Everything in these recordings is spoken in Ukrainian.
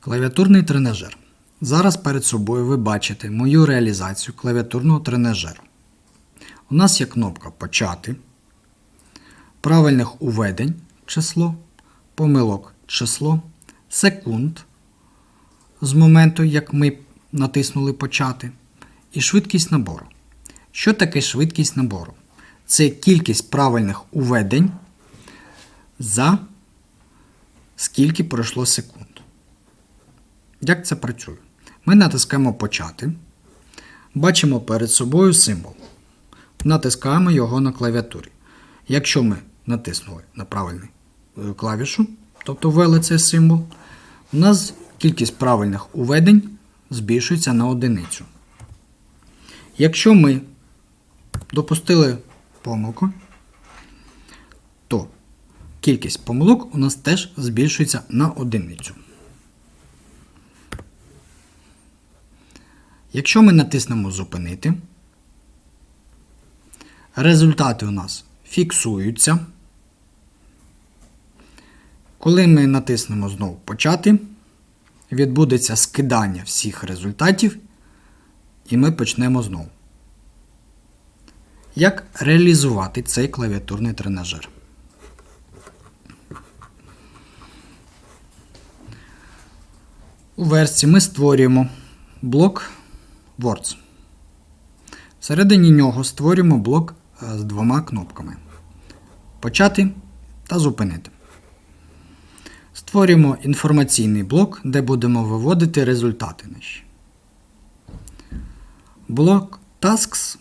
Клавіатурний тренажер. Зараз перед собою ви бачите мою реалізацію клавіатурного тренажеру. У нас є кнопка Почати, правильних уведень число, помилок число, секунд з моменту, як ми натиснули Почати, і швидкість набору. Що таке швидкість набору? Це кількість правильних уведень за скільки пройшло секунд. Як це працює? Ми натискаємо Почати. Бачимо перед собою символ. Натискаємо його на клавіатурі. Якщо ми натиснули на правильну е, клавішу, тобто ввели цей символ, у нас кількість правильних уведень збільшується на одиницю. Якщо ми допустили помилку, то кількість помилок у нас теж збільшується на одиницю. Якщо ми натиснемо Зупинити, результати у нас фіксуються. Коли ми натиснемо знову Почати, відбудеться скидання всіх результатів, і ми почнемо знову. Як реалізувати цей клавіатурний тренажер? У версії ми створюємо блок Words. Всередині нього створюємо блок е, з двома кнопками: Почати та зупинити. Створюємо інформаційний блок, де будемо виводити результати наші. Блок Tasks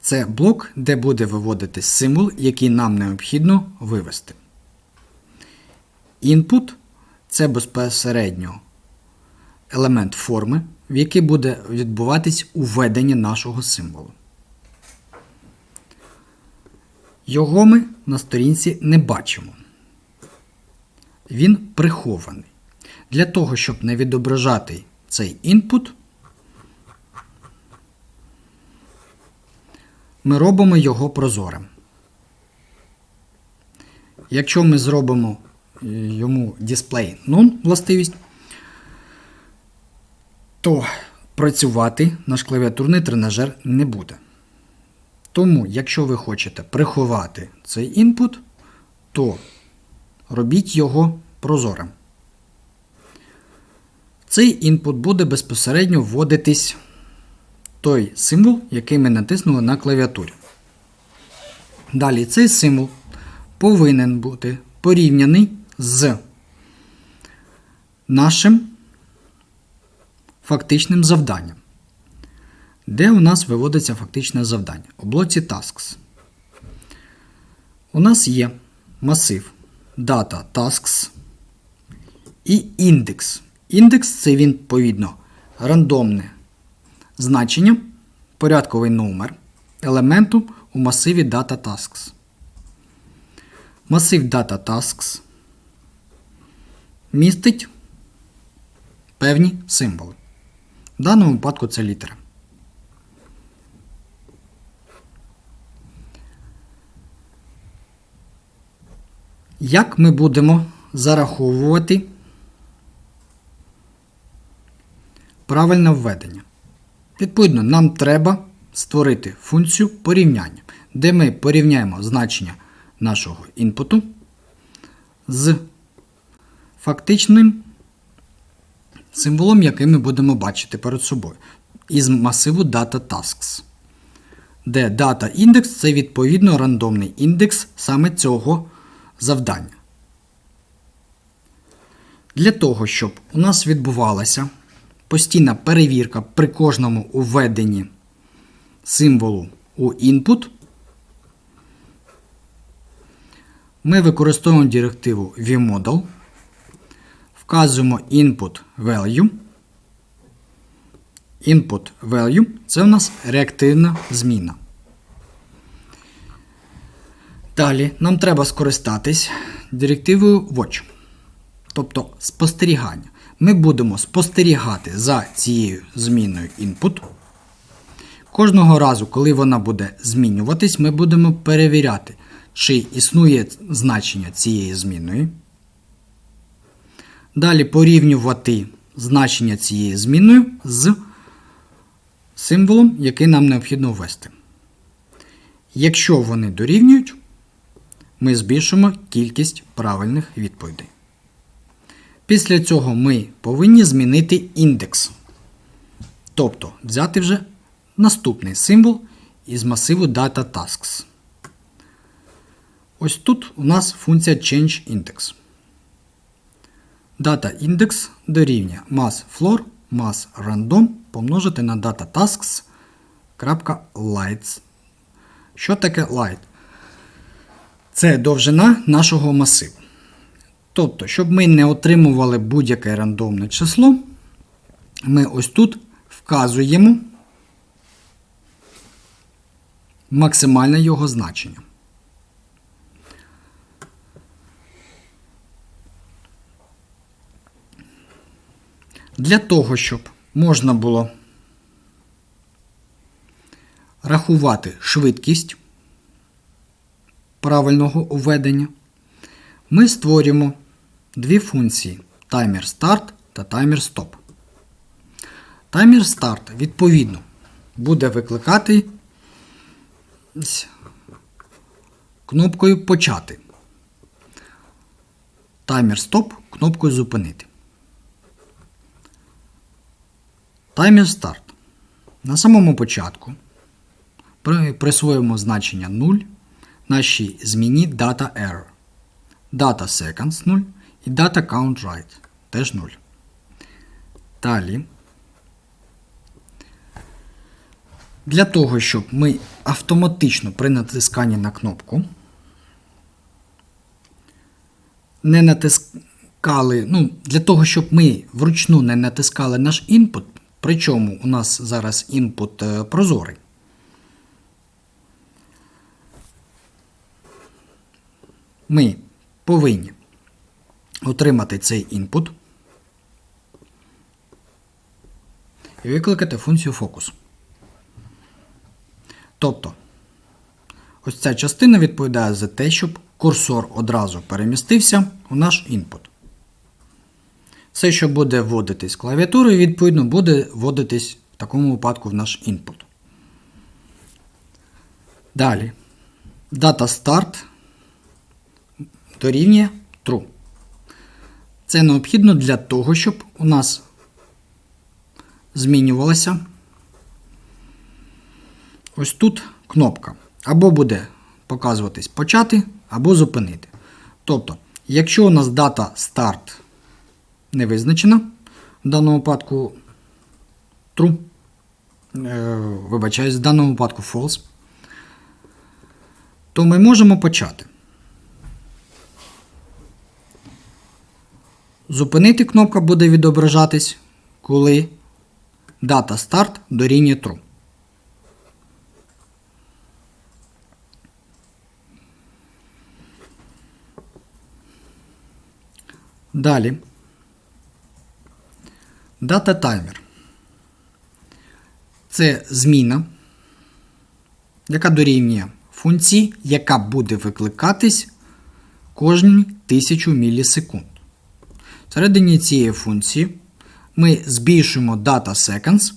це блок, де буде виводити символ, який нам необхідно вивести. Input це безпосередньо елемент форми, в який буде відбуватись уведення нашого символу. Його ми на сторінці не бачимо. Він прихований. Для того, щоб не відображати цей інпут, ми робимо його прозорим. Якщо ми зробимо е, йому display none властивість, то працювати наш клавіатурний тренажер не буде. Тому, якщо ви хочете приховати цей інпут, то робіть його прозорим. Цей інпут буде безпосередньо вводитись той символ, який ми натиснули на клавіатурі. Далі цей символ повинен бути порівняний з нашим фактичним завданням. Де у нас виводиться фактичне завдання? У блоці Tasks. У нас є масив Data Tasks і індекс. Індекс це він, відповідно рандомне значення, порядковий номер елементу у масиві Data Tasks. Масив Data Tasks містить певні символи. В даному випадку це літери. Як ми будемо зараховувати правильне введення? Відповідно, нам треба створити функцію порівняння, де ми порівняємо значення нашого інпуту з фактичним символом, який ми будемо бачити перед собою, із масиву Data Tasks. Де Data індекс це відповідно рандомний індекс саме цього завдання. Для того, щоб у нас відбувалася постійна перевірка при кожному введенні символу у input, ми використовуємо директиву vModel, вказуємо input value. Input value це у нас реактивна зміна. Далі нам треба скористатись директивою Watch, тобто спостерігання. Ми будемо спостерігати за цією зміною input. Кожного разу, коли вона буде змінюватись, ми будемо перевіряти, чи існує значення цієї змінної. Далі порівнювати значення цієї зміною з символом, який нам необхідно ввести. Якщо вони дорівнюють, ми збільшимо кількість правильних відповідей. Після цього ми повинні змінити індекс. Тобто взяти вже наступний символ із масиву DataTasks. Ось тут у нас функція ChangeIndex. DataIndex дорівнює massFloor massRandom помножити на datatasks.lights. Що таке light? Це довжина нашого масиву. Тобто, щоб ми не отримували будь-яке рандомне число, ми ось тут вказуємо максимальне його значення. Для того, щоб можна було рахувати швидкість правильного введення, ми створюємо дві функції Timer Start та Timer Stop. Timer Start, відповідно, буде викликати кнопкою Почати. Timer Stop кнопкою Зупинити. Timer Start. На самому початку присвоїмо значення 0 нашій зміні Data Error. Data Seconds 0 і Data Count Right теж 0. Далі. Для того, щоб ми автоматично при натисканні на кнопку не натискали, ну, для того, щоб ми вручну не натискали наш інпут, причому у нас зараз інпут е, прозорий. Ми повинні отримати цей інпут і викликати функцію фокус. Тобто, ось ця частина відповідає за те, щоб курсор одразу перемістився у наш інпут. Все, що буде вводитись клавіатурою, відповідно, буде вводитись в такому випадку в наш інпут. Далі. Data Start дорівнює True. Це необхідно для того, щоб у нас змінювалася ось тут кнопка. Або буде показуватись почати, або зупинити. Тобто, якщо у нас дата старт не визначена, в даному випадку true, е, вибачаюсь, в даному випадку false, то ми можемо почати. Зупинити кнопка буде відображатись, коли дата старт дорівнює true. Далі. Дата таймер. Це зміна, яка дорівнює функції, яка буде викликатись кожні 1000 мілісекунд. Всередині цієї функції ми збільшуємо data seconds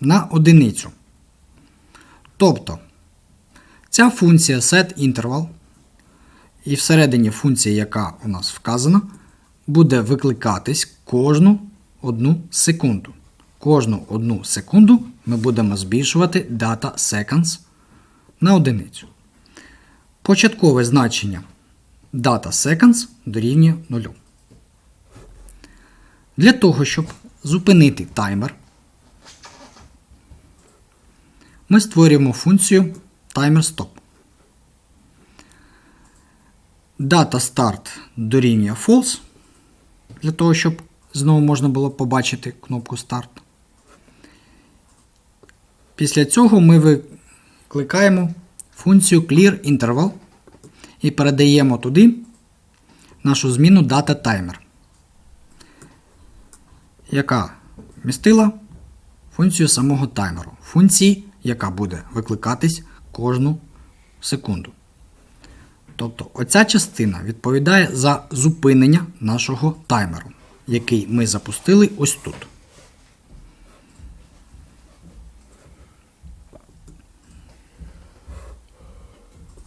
на одиницю. Тобто ця функція setInterval, і всередині функція, яка у нас вказана, буде викликатись кожну одну секунду. Кожну одну секунду ми будемо збільшувати data seconds на одиницю. Початкове значення data seconds дорівнює 0. Для того, щоб зупинити таймер, ми створюємо функцію TimerStop. Data Start дорівнює false, для того, щоб знову можна було побачити кнопку Start. Після цього ми викликаємо функцію clearInterval і передаємо туди нашу зміну DataTimer яка містила функцію самого таймеру, функції, яка буде викликатись кожну секунду. Тобто оця частина відповідає за зупинення нашого таймеру. Який ми запустили ось тут.